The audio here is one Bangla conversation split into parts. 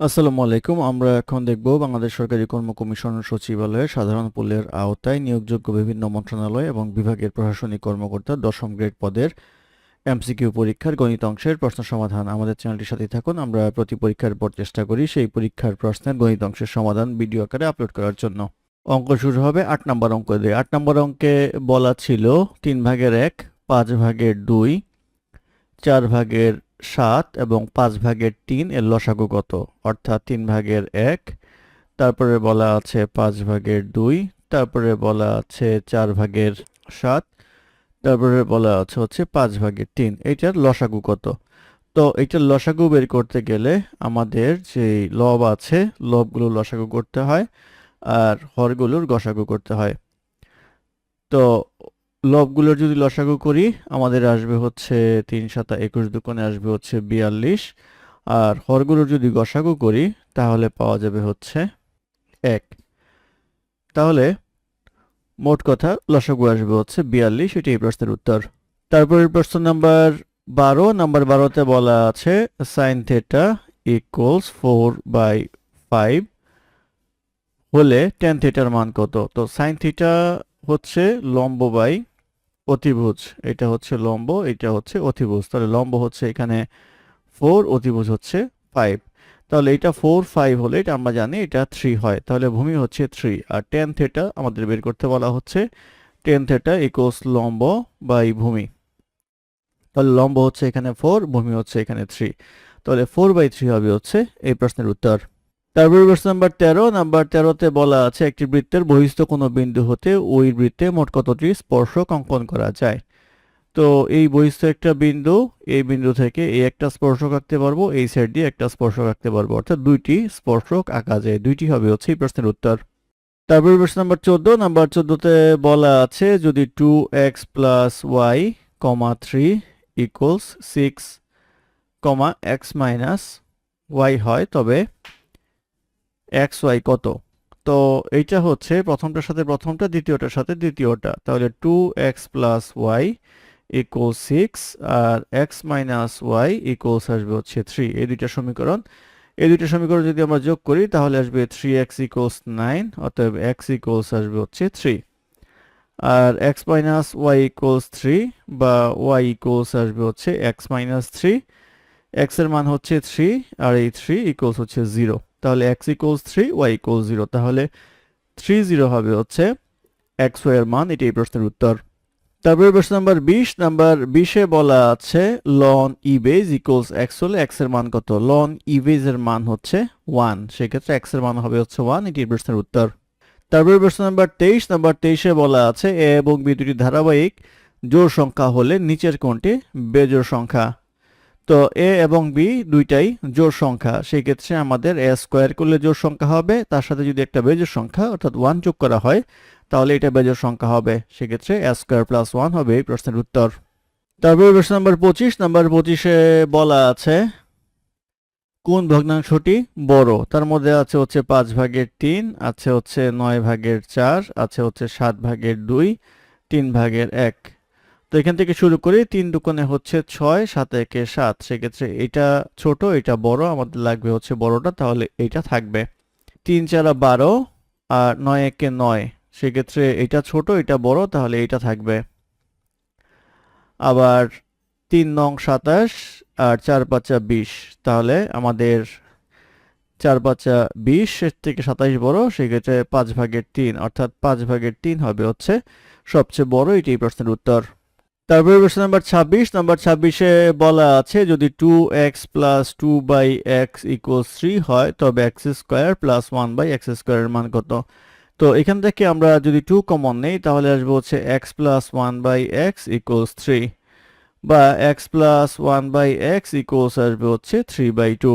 আসসালামু আলাইকুম। আমরা এখন দেখব বাংলাদেশ সরকারি কর্ম কমিশন সচিবালয়ের সাধারণ পুলের আওতায় নিয়োগযোগ্য বিভিন্ন মন্ত্রণালয় এবং বিভাগের প্রশাসনিক কর্মকর্তা দশম গ্রেড পদের এমসিকিউ পরীক্ষার গণিত অংশের প্রশ্ন সমাধান। আমাদের চ্যানেলটির সাথে থাকুন। আমরা প্রতি পরীক্ষার পর চেষ্টা করি সেই পরীক্ষার প্রশ্নের গণিত অংশের সমাধান ভিডিও আকারে আপলোড করার জন্য। অঙ্ক শুরু হবে আট নম্বর অঙ্ক দিয়ে। আট নম্বর অঙ্কে বলা ছিল তিন ভাগের এক, পাঁচ ভাগের দুই, চার ভাগের সাত এবং পাঁচ ভাগের তিন এর লসাগু কত? অর্থাৎ তিন ভাগের এক, তারপরে বলা আছে পাঁচ ভাগের দুই, তারপরে বলা আছে চার ভাগের সাত, তারপরে বলা আছে হচ্ছে পাঁচ ভাগের তিন। এইটার লসাগু কত? তো এইটার লসাগু বের করতে গেলে আমাদের যে লব আছে, লবগুলো লসাগু করতে হয় আর হরগুলোর গসাগু করতে হয়। তো লবগুলোর যদি লসাগু করি, আমাদের আসবে হচ্ছে তিন সাতা একুশ, দুকোণে আসবে হচ্ছে বিয়াল্লিশ। আর হরগুলোর যদি গসাগু করি, তাহলে পাওয়া যাবে হচ্ছে এক। তাহলে মোট কথা লসাগু আসবে হচ্ছে বিয়াল্লিশ এটি এই প্রশ্নের উত্তর। তারপরের প্রশ্ন নাম্বার বারো। নাম্বার বারোতে বলা আছে sine theta equals four by five হলে টেন থিটার মান কত? তো সাইন থিটা হচ্ছে লম্ব বাই অতিভুজ, এটা হচ্ছে লম্ব, এটা হচ্ছে অতিভুজ। তাহলে লম্ব হচ্ছে এখানে ফোর অতিভুজ হচ্ছে ফাইভ তাহলে এটা ফোর ফাইভ হলে এটা আমরা জানি এটা থ্রি হয়। তাহলে ভূমি হচ্ছে থ্রি আর টেন থেটা আমাদের বের করতে বলা হচ্ছে টেন থেটা ইকোস লম্ব বাই ভূমি। তাহলে লম্ব হচ্ছে এখানে ফোর ভূমি হচ্ছে এখানে থ্রি তাহলে ফোর বাই থ্রি হবে হচ্ছে এই প্রশ্নের উত্তর। তারপরে প্রশ্ন নাম্বার তেরো নাম্বার তেরোতে বলা আছে, একটি বৃত্তের বহিস্থ কোনো বিন্দু হতে ওই বৃত্তে মোট কতটি স্পর্শক অঙ্কন করা যায়? তো এই বহিস্থ একটা বিন্দু, এই বিন্দু থেকে এই একটা স্পর্শক আঁকতে পারব, এই সাইড দিয়ে একটা স্পর্শক আঁকতে পারব। অর্থাৎ দুইটি স্পর্শক আঁকা যায়, দুইটি হবে হচ্ছে এই প্রশ্নের উত্তর। তারপরে প্রশ্ন নাম্বার চোদ্দ নাম্বার চোদ্দতে বলা আছে, যদি two x plus y comma three equals six comma x minus y হয়, তবে এক্স, ওয়াই কত? তো এইটা হচ্ছে প্রথমটার সাথে প্রথমটা, দ্বিতীয়টার সাথে দ্বিতীয়টা। তাহলে two x plus y equal six আর এক্স মাইনাস ওয়াই ইকুয়ালস আসবে হচ্ছে থ্রি এই দুইটা সমীকরণ। এই দুইটা সমীকরণ যদি আমরা যোগ করি, তাহলে আসবে থ্রি এক্স ইকুয়ালস নাইন অতএব এক্স ইকুয়ালস আসবে হচ্ছে থ্রি আর x minus y equals three বা ওয়াই ইকুয়ালস আসবে হচ্ছে এক্স মাইনাস থ্রি এক্সের মান হচ্ছে থ্রি আর এই থ্রি ইকুয়ালস হচ্ছে জিরো তাহলে x equals three y equals zero তাহলে থ্রি জিরো হবে হচ্ছে এক্স ওয়াই এর মান, এটি এই প্রশ্নের উত্তর। তারপরে প্রশ্ন নাম্বার বিশ, নাম্বার বিশে বলা আছে লন ইবেজ ইকুয়ালস এক্স হলে এক্সের মান কত? লন ইবেজ এর মান হচ্ছে ওয়ান সেক্ষেত্রে এক্সের মান হবে হচ্ছে ওয়ান এটি প্রশ্নের উত্তর। তারপরে প্রশ্ন নাম্বার তেইশ, নাম্বার তেইশে বলা আছে এ এবং বি দুটি ধারাবাহিক জোড় সংখ্যা হলে নিচের কোনটি? বেজোড় সংখ্যা। তো এ এবং বি দুইটাই জোর সংখ্যা। সেই ক্ষেত্রে আমাদের এ স্কোয়ার করলে জোর সংখ্যা হবে, তার সাথে যদি একটা বেজোড় সংখ্যা, অর্থাৎ ওয়ান যোগ করা হয়, তাহলে এটা বেজোড় সংখ্যা হবে। সেক্ষেত্রে এ স্কোয়ার প্লাস ওয়ান হবে এই প্রশ্নের উত্তর। তারপরে প্রশ্ন নাম্বার পঁচিশ। নাম্বার পঁচিশে বলা আছে, কোন ভগ্নাংশটি বড়? তার মধ্যে আছে হচ্ছে পাঁচ ভাগের তিন, আছে হচ্ছে নয় ভাগের চার, আছে হচ্ছে সাত ভাগের দুই, তিন ভাগের এক। তো এখান থেকে শুরু করি, তিন দুকোণে হচ্ছে ছয়, সাত একে সাত। সেক্ষেত্রে এটা ছোট, এটা বড়, আমাদের লাগবে হচ্ছে বড়টা, তাহলে এইটা থাকবে। তিন চারা বারো আর নয় একে নয়, সেক্ষেত্রে এটা ছোট, এটা বড়, তাহলে এইটা থাকবে। আবার তিন নং সাতাশ আর চার পাঁচা বিশ, তাহলে আমাদের চার পাঁচা বিশ, এর থেকে সাতাশ বড়, সেক্ষেত্রে পাঁচ ভাগের তিন, অর্থাৎ পাঁচ ভাগের তিন হবে হচ্ছে সবচেয়ে বড়, এটি প্রশ্নের উত্তর। তারপরে প্রশ্ন নাম্বার ছাব্বিশ নাম্বার ছাব্বিশে বলা আছে, যদি two x plus two by x equals three হয়, তবে x square plus one by x স্কোয়ারের মান কত? তো এখান থেকে আমরা যদি টু কমন নেই, তাহলে আসব হচ্ছে x plus one by x equals three বা x plus one by x equals আসবে হচ্ছে থ্রি বাই টু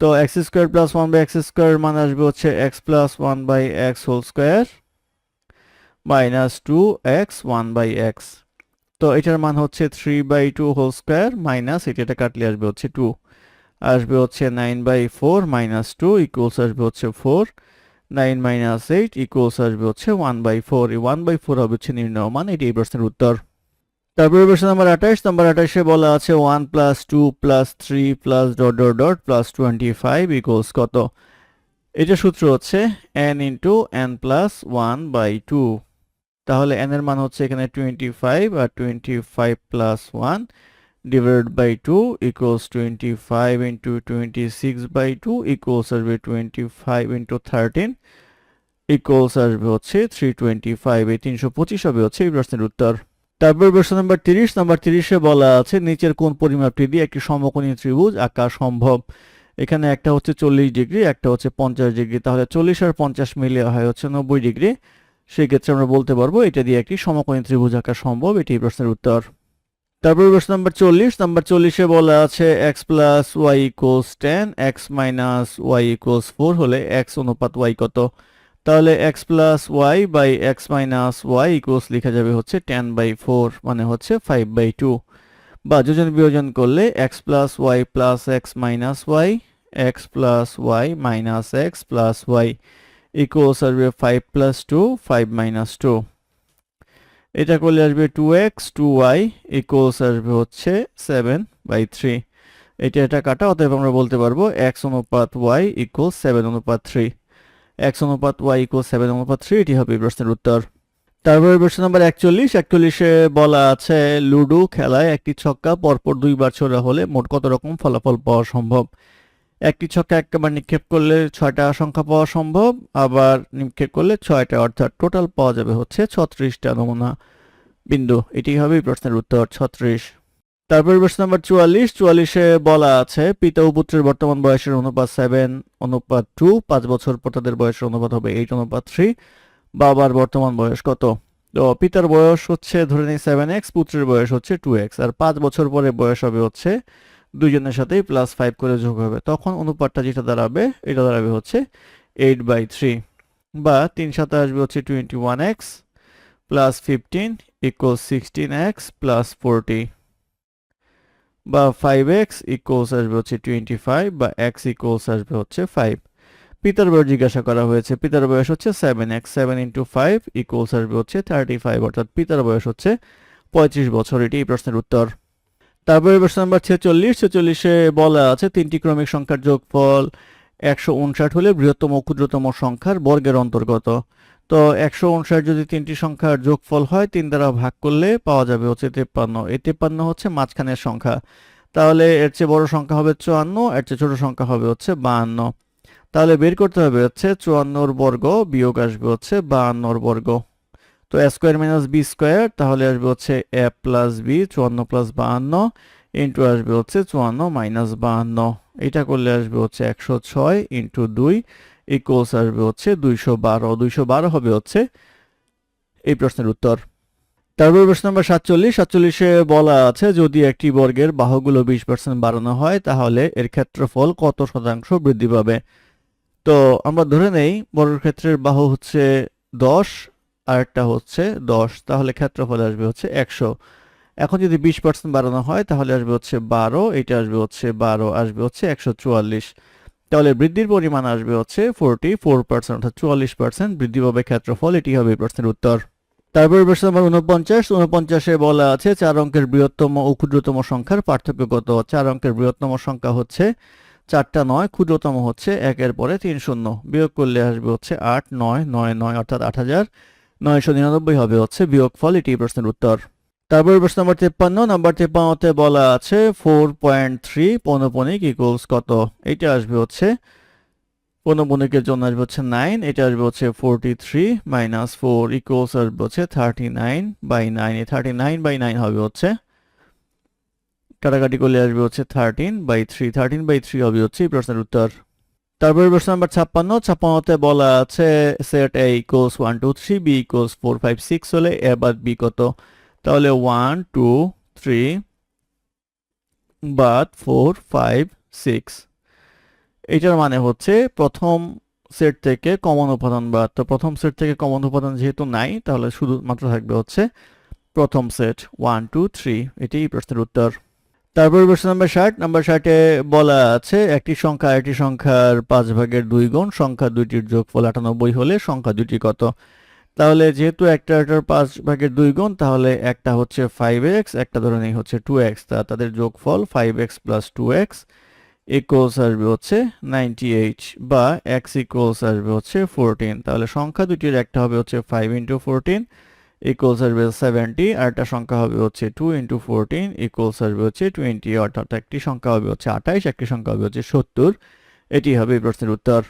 তো x square plus one by x স্কোয়ারের মান আসবে হচ্ছে x plus one by x whole square minus two x one by x তো এটার মান হচ্ছে three by two whole square minus এটা কাটলে আসবে হচ্ছে টু আসবে হচ্ছে nine by four minus two equals আসবে হচ্ছে four nine minus eight equals আসবে হচ্ছে ওয়ান বাই ফোর এই ওয়ান বাই ফোর হবে হচ্ছে নির্ণয় মান এটি এই প্রশ্নের উত্তর। তারপরে প্রশ্ন নাম্বার আঠাশ নাম্বার আঠাশে বলা আছে one plus two plus three plus dot dot dot plus twenty five equals কত? এটা সূত্র হচ্ছে n into n plus one by two তাহলে এন এর মান হচ্ছে এখানে twenty five R twenty five plus one divide by two equals twenty five into twenty six by two equals আসবে twenty five into thirteen equals আসবে হচ্ছে থ্রি টোয়েন্টি ফাইভ এই তিনশো পঁচিশ হবে হচ্ছে এই প্রশ্নের উত্তর। তারপর প্রশ্ন নাম্বার তিরিশ। নাম্বার তিরিশে বলা আছে, নিচের কোন পরিমাপটি দিয়ে একটি সমকোণী ত্রিভুজ আঁকা সম্ভব? এখানে একটা হচ্ছে চল্লিশ ডিগ্রি, একটা হচ্ছে পঞ্চাশ ডিগ্রি। তাহলে চল্লিশ আর পঞ্চাশ মিলে হয় হচ্ছে নব্বই ডিগ্রি। সেক্ষেত্রে আমরা বলতে পারব, এটা দিয়ে একটি সমকোণী ত্রিভুজ আঁকা সম্ভব, এটি প্রশ্নের উত্তর। তারপর প্রশ্ন নাম্বার চল্লিশ নাম্বার চল্লিশে বলা আছে x plus y equals ten x minus y equals four হলে এক্স অনুপাত ওয়াই কত? তাহলে x plus y by x minus y equals লেখা যাবে হচ্ছে টেন বাই ফোর মানে হচ্ছে ফাইভ বাই টু বা যোজন বিয়োজন করলে x plus y plus x minus y x plus y minus x plus y equals আসবে five plus two five minus two এটা করলে আসবে two x two y equals আসবে হচ্ছে সেভেন বাই থ্রি এটা এটা কাটা, অতএব আমরা বলতে পারব এক্স অনুপাত ওয়াই ইকুয়াল সেভেন অনুপাত থ্রি এক্স অনুপাত ওয়াই ইকুয়াল সেভেন অনুপাত থ্রি এটি হবে প্রশ্নের উত্তর। তারপরে প্রশ্ন নাম্বার একচল্লিশ, একচল্লিশে বলা আছে, লুডো খেলায় একটি ছক্কা পরপর দুইবার ছোড়া হলে মোট কত রকম ফলাফল পাওয়া সম্ভব? একটি ছক্কা একবার নিক্ষেপ করলে ছয়টা সংখ্যা পাওয়া সম্ভব, আবার নিক্ষেপ করলে ছয়টা, অর্থাৎ টোটাল পাওয়া যাবে হচ্ছে ছত্রিশটা নমুনা বিন্দু। এটি হবে প্রশ্নের উত্তর, ছত্রিশ। তারপরে প্রশ্ন নাম্বার চুয়াল্লিশ। চুয়াল্লিশে বলা আছে, পিতা ও পুত্রের বর্তমান বয়সের অনুপাত সেভেন অনুপাত টু পাঁচ বছর পর তাদের বয়সের অনুপাত হবে এইট অনুপাত থ্রি বাবার বর্তমান বয়স কত? তো পিতার বয়স হচ্ছে, ধরে নিই সেভেন এক্স পুত্রের বয়স হচ্ছে টু এক্স আর পাঁচ বছর পরে বয়স হবে হচ্ছে দুইজনের সাথেই প্লাস ফাইভ করে যোগ হবে। তখন অনুপাতটা যেটা দাঁড়াবে, এটা দাঁড়াবে হচ্ছে এইট বাই থ্রি বা তিন সাথে আসবে হচ্ছে twenty one x plus fifteen equal sixteen x plus forty বা ফাইভ এক্স ইকুয়ালস আসবে হচ্ছে টোয়েন্টি ফাইভ বা এক্স ইকুয়ালস আসবে হচ্ছে ফাইভ পিতার বয়স জিজ্ঞাসা করা হয়েছে, পিতার বয়স হচ্ছে seven x seven into five equals আসবে হচ্ছে থার্টি ফাইভ অর্থাৎ পিতার বয়স হচ্ছে পঁয়ত্রিশ বছর। এটি এই প্রশ্নের উত্তর। তারপরে প্রশ্ন নাম্বার ছেচল্লিশ, ছেচল্লিশে বলা আছে, তিনটি ক্রমিক সংখ্যার যোগফল একশো উনষাট হলে বৃহত্তম ক্ষুদ্রতম সংখ্যার বর্গের অন্তর্গত। তো একশো উনষাট যদি তিনটি সংখ্যার যোগফল হয়, তিন দ্বারা ভাগ করলে পাওয়া যাবে হচ্ছে তেপ্পান্ন। এই তেপ্পান্ন হচ্ছে মাঝখানের সংখ্যা। তাহলে এর চেয়ে বড় সংখ্যা হবে চুয়ান্ন, এর চেয়ে ছোট সংখ্যা হবে হচ্ছে বাহান্ন তাহলে বের করতে হবে হচ্ছে চুয়ান্নর বর্গ বিয়োগ আসবে হচ্ছে বাহান্নর বর্গ। তো a square minus b square তাহলে আসবে হচ্ছে এ প্লাস বি চুয়ান্ন প্লাস বাহান্ন ইন্টু আসবে হচ্ছে চুয়ান্ন মাইনাস বাহান্ন। এটা করলে আসবে হচ্ছে একশো ছয় ইন্টু দুই ইকুয়ালস আসবে হচ্ছে দুইশো বারো। দুইশো বারো হবে হচ্ছে এই প্রশ্নের উত্তর। তারপর প্রশ্ন নম্বর সাতচল্লিশ। সাতচল্লিশে বলা আছে, যদি একটি বর্গের বাহুগুলো বিশ পার্সেন্ট বাড়ানো হয়, তাহলে এর ক্ষেত্রফল কত শতাংশ বৃদ্ধি পাবে? তো আমরা ধরে নেই, বর্গক্ষেত্রের বাহু হচ্ছে দশ আরেকটা হচ্ছে দশ, তাহলে ক্ষেত্রফল আসবে হচ্ছে একশো। এখন যদি বিশ পার্সেন্ট বাড়ানো হয়, তাহলে আসবে হচ্ছে বারো এটা আসবে হচ্ছে বারো, আসবে হচ্ছে একশো চুয়াল্লিশ। তাহলে বৃদ্ধির পরিমাণ আসবে হচ্ছে ফোরটি ফোর পার্সেন্ট অর্থাৎ চুয়াল্লিশ পার্সেন্ট বৃদ্ধি পাবে ক্ষেত্রফল, এটি হবে প্রশ্নের উত্তর। তারপরে প্রশ্ন নম্বর উনপঞ্চাশ উনপঞ্চাশে বলা আছে চার অঙ্কের বৃহত্তম ও ক্ষুদ্রতম সংখ্যার পার্থক্য কত? চার অঙ্কের বৃহত্তম সংখ্যা হচ্ছে চারটা নয়, ক্ষুদ্রতম হচ্ছে একের পরে তিন শূন্য। বিয়োগ করলে আসবে হচ্ছে আট, নয় নয় নয়, অর্থাৎ আট হাজার। নয়শো নিরানব্বই হবে হচ্ছে বিয়োগফল, এটি এই প্রশ্নের উত্তর। তারপরে প্রশ্ন নম্বর তেপ্পান্ন, নাম্বার তেপ্পান্নতে বলা আছে ফোর পয়েন্ট থ্রি পৌনপনিক ইকুয়ালস কত? এটা আসবে হচ্ছে পৌনপনিকের জন্য আসবে হচ্ছে নাইন এটা আসবে হচ্ছে forty three minus four equals আসবে হচ্ছে থার্টি নাইন বাই নাইন এই থার্টি নাইন বাই নাইন হবে হচ্ছে, কাটাকাটি করলে আসবে হচ্ছে thirteen by three thirteen by three হবে হচ্ছে এই প্রশ্নের উত্তর। তারপরে প্রশ্ন নাম্বার ছাপ্পান্ন, ছাপ্পান্নতে বলা আছে set A equals one two three B equals four five six হলে এ বাদ বি কত? তাহলে ওয়ান টু থ্রি বাদ ফোর ফাইভ সিক্স এটার মানে হচ্ছে প্রথম সেট থেকে কমন উপাদান বাদ। তো প্রথম সেট থেকে কমন উপাদান যেহেতু নাই, তাহলে শুধুমাত্র থাকবে হচ্ছে প্রথম সেট ওয়ান টু থ্রি এটি প্রশ্নের উত্তর। তারপর প্রশ্ন নাম্বার ষাট নাম্বার ষাটে বলা আছে, একটি সংখ্যা আরেকটি সংখ্যার পাঁচ ভাগের দুই গুণ, সংখ্যা দুইটির যোগফল আটানব্বই হলে সংখ্যা দুইটি কত? তাহলে যেহেতু একটা এটার পাঁচ ভাগের দুই গুণ, তাহলে একটা হচ্ছে ফাইভ এক্স একটা ধরে নেই হচ্ছে টু এক্স তা তাদের যোগফল five x plus two x equals আসবে হচ্ছে নাইনটি এইট বা এক্স ইকুয়ালস আসবে হচ্ছে ফোরটিন তাহলে সংখ্যা দুটির একটা হবে হচ্ছে ফাইভ ইন্টু ফোরটিন ইকুয়ালস আসবে সেভেন্টি আর একটা সংখ্যা হবে হচ্ছে টু ইন্টু ফোরটিন ইকুয়ালস আসবে হচ্ছে টোয়েন্টি অর্থাৎ একটি সংখ্যা হবে হচ্ছে আঠাইশ, একটি সংখ্যা হবে হচ্ছে সত্তর। এটি হবে এই প্রশ্নের উত্তর।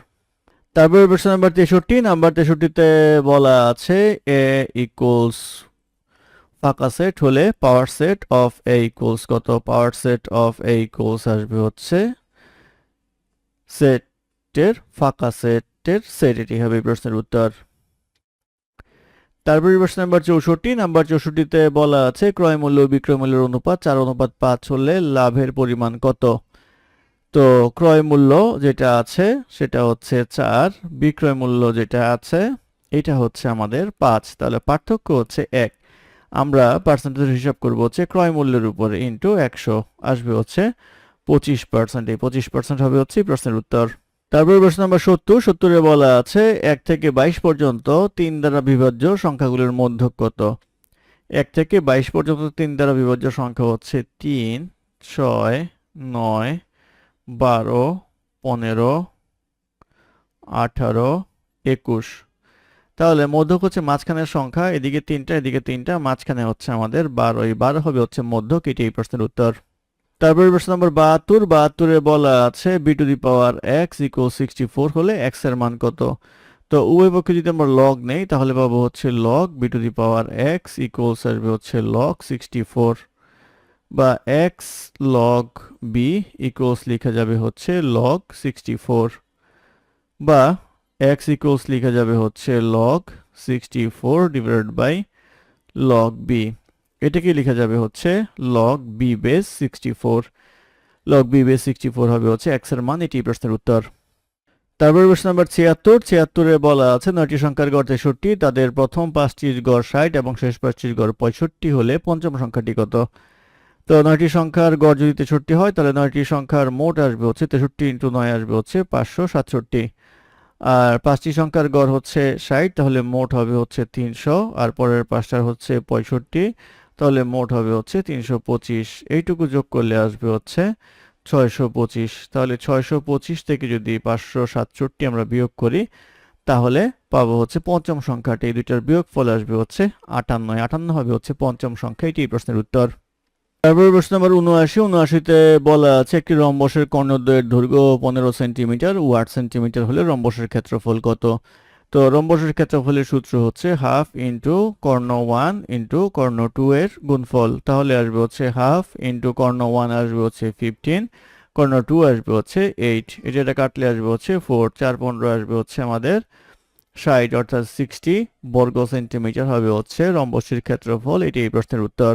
তারপরে প্রশ্ন নাম্বার তেষট্টি নাম্বার তেষট্টিতে বলা আছে এ ইকুয়ালস ফাঁকা সেট হলে power set of A equals কত? Power set of A equals আসবে হচ্ছে সেটের ফাঁকা সেটের সেট এটি হবে প্রশ্নের উত্তর। তারপরে প্রশ্ন নাম্বার চৌষট্টি। নাম্বার চৌষট্টিতে বলা আছে, ক্রয় মূল্য, বিক্রয় মূল্যের অনুপাত, চার অনুপাত পাঁচ হলে লাভের পরিমাণ কত? তো ক্রয় মূল্য যেটা আছে, সেটা হচ্ছে চার। বিক্রয় মূল্য যেটা আছে, এটা হচ্ছে আমাদের পাঁচ। তাহলে পার্থক্য হচ্ছে এক। আমরা পার্সেন্টেজ হিসাব করব হচ্ছে ক্রয় মূল্যের উপর ইন্টু একশো। আসবে হচ্ছে পঁচিশ পার্সেন্ট এই পঁচিশ পার্সেন্ট হবে হচ্ছে প্রশ্নের উত্তর। তারপরে প্রশ্ন নাম্বার সত্তর। সত্তরে বলা আছে, এক থেকে বাইশ পর্যন্ত তিন দ্বারা বিভাজ্য সংখ্যাগুলোর মধ্য কত? এক থেকে বাইশ পর্যন্ত তিন দ্বারা বিভাজ্য সংখ্যা হচ্ছে তিন, ছয়, নয়, বারো, পনেরো, আঠারো, একুশ। তাহলে মধ্যক হচ্ছে মাঝখানের সংখ্যা, এদিকে তিনটা এদিকে তিনটা, মাঝখানে হচ্ছে আমাদের বারো। এই বারো হবে হচ্ছে মধ্যক, এটি এই প্রশ্নের উত্তর। তারপরে প্রশ্ন নম্বর বাহাত্তর বাহাত্তরে বলা আছে b to the power x equal sixty four হলে এক্সের মান কত? তো উভয় পক্ষে যদি আমরা লগ নেই, তাহলে পাবো হচ্ছে log b to the power x equals আসবে হচ্ছে লগ সিক্সটি ফোর বা এক্স লগ বি ইকুয়ালস লেখা যাবে হচ্ছে লগ সিক্সটি ফোর বা এক্স ইকুয়ালস লেখা যাবে হচ্ছে log sixty four divided by log b এটাকে লেখা যাবে হচ্ছে log b base sixty four log b base sixty four হবে হচ্ছে এক্সের মান, এটি প্রশ্নের উত্তর। তারপর প্রশ্ন নাম্বার ছিয়াত্তর। ছিয়াত্তরে বলা আছে, নয়টি সংখ্যার গড় তেষট্টি, তাদের প্রথম পাঁচটির গড় ষাট এবং শেষ পাঁচটির গড় পঁয়ষট্টি হলে পঞ্চম সংখ্যাটি কত? তো নয়টি সংখ্যার গড় যদি তেষট্টি হয়, তাহলে নয়টি সংখ্যার মোট আসবে হচ্ছে তেষট্টি ইন্টু নয় আসবে হচ্ছে পাঁচশো সাতষট্টি। আর পাঁচটি সংখ্যার গড় হচ্ছে ষাট, তাহলে মোট হবে হচ্ছে তিনশো। আর পরের পাঁচটার হচ্ছে পঁয়ষট্টি। তাহলে মোট হবে হচ্ছে তিনশো পঁচিশ। এইটুকু যোগ করলে আসবে হচ্ছে ছয়শো পঁচিশ। তাহলে ছয়শো পঁচিশ থেকে যদি পাঁচশো সাতষট্টি আমরা বিয়োগ করি, তাহলে পাবো হচ্ছে পঞ্চম সংখ্যাটি। এই দুইটার বিয়োগ ফল আসবে হচ্ছে আটান্ন। আটান্ন হবে হচ্ছে পঞ্চম সংখ্যা। এটি প্রশ্নের উত্তর। তারপরে প্রশ্ন নম্বর উনআশি উনআশিতে বলা আছে, একটি রম্বসের কর্ণদ্বয়ের দৈর্ঘ্য পনেরো সেন্টিমিটার। ও আট সেন্টিমিটার হলে রম্বসের ক্ষেত্রফল কত? তো রম্বসের ক্ষেত্রফলের সূত্র হচ্ছে হাফ ইন্টু কর্ণ ওয়ান ইন্টু কর্ণ টু এর গুণফল। তাহলে আসবে হচ্ছে হাফ ইন্টু কর্ণ ওয়ান আসবে হচ্ছে ফিফটিন কর্ণ টু আসবে হচ্ছে এইট এটা এটা কাটলে আসবে হচ্ছে ফোর চার পনেরো আসবে হচ্ছে আমাদের ষাট, অর্থাৎ সিক্সটি বর্গ সেন্টিমিটার হবে হচ্ছে রম্বসের ক্ষেত্রফল। এটি এই প্রশ্নের উত্তর।